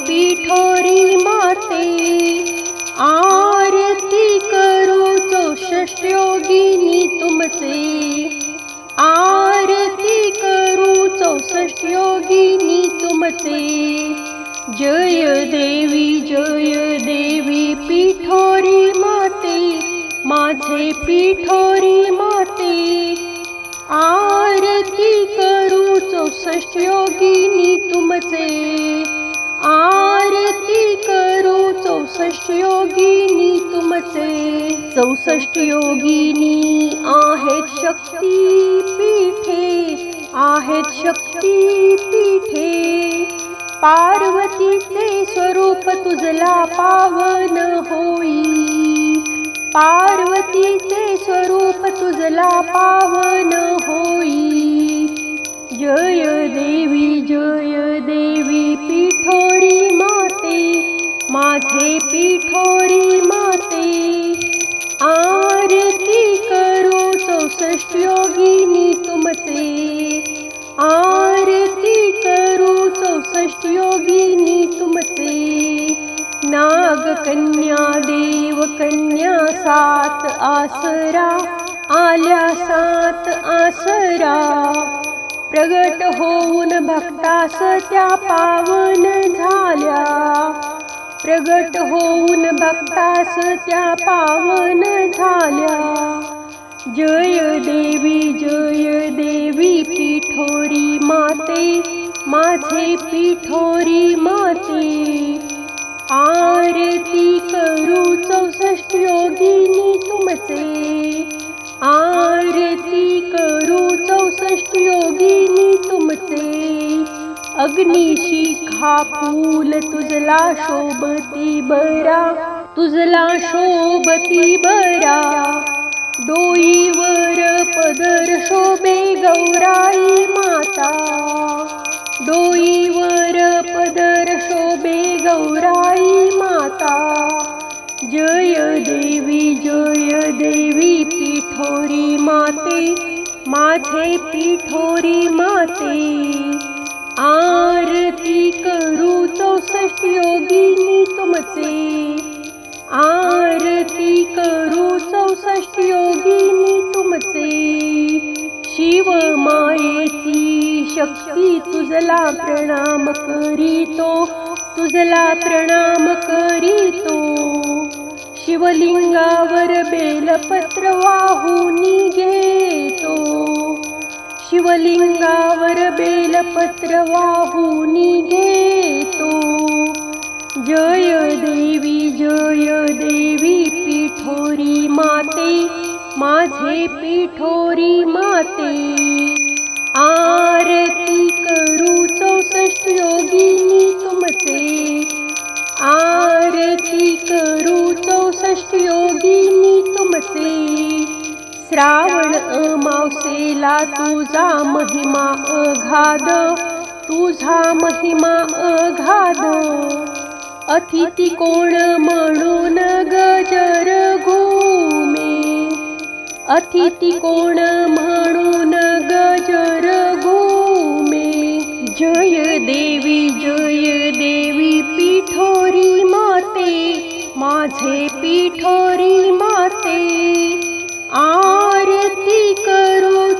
पिठोरी माते आरती करू तो षष्टयोगिनी तुमचे. आरती करू चौसष्ट योगिनी तुमचे. जय देवी जय देवी पिठोरी माते माझे पिठोरी माते. आरती करू चौसष्ट योगिनी तुमचे. चौसष्ट योगिनी तुमचे. चौसष्ट योगिनी आहेत शक्ती पीठे आहेत शक्ती पीठे. पार्वतीचे स्वरूप तुझला पावन होई. पार्वतीचे स्वरूप तुझला पावन होई. जय देवी जय माझे पिठोरी माते आरती करू चौसष्ट योगिनी तुमचे. आरती करू चौसष्ट योगिनी तुमचे. नागकन्या देवकन्या सात आसरा आल्या सात आसरा. प्रगट होऊन भक्तास त्या पावन झाल्या. प्रगट होऊन भक्तास त्या पावन झाल्या. जय देवी जय देवी पिठोरी माते माझे पिठोरी माते. आरती करू चौसष्ट योगिनी तुमचे. अग्निशिखा फूल तुझला शोभती बरा. तुझला शोभती बरा. डोईवर पदर शोभे गौराई माता. डोईवर पदर शोभे गौराई माता. जय देवी जय देवी पिठोरी माते. माझे पिठोरी माते. चौसष्ट योगिनी तुमचे आरती करू चौसष्ट योगिनी तुमचे शिव मायेची शक्ती तुझला प्रणाम करीतो तुझला प्रणाम करीतो. शिवलिंगावर बेलपत्र वाहुनी घेतो. शिवलिंगावर बेलपत्र वाहुनी घेतो. जय देवी जय देवी पिठोरी माते माझे पिठोरी माते. आरती करू चौसष्ट योगिनी तुमचे. आरती करू चौसष्ट योगिनी तुमचे. श्रावण अमावसेला तुझा महिमा अघाद तुझा महिमा अघाद अतिथी कोण म्हणून गजर घुमे अतिथी कोण म्हणून गजर घुमे जय देवी जय देवी पिठोरी माते माझे पिठोरी माते. आरती करू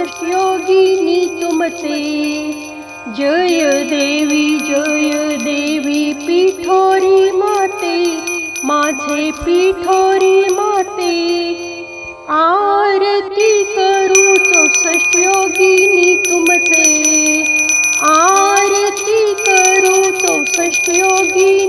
योगिनी तुमचे जय देवी जय देवी पिठोरी माते माझे पिठोरी माते आरती करू चौसष्ट योगिनी तुमचे आरती करू चौसष्ट योगिनी तुमचे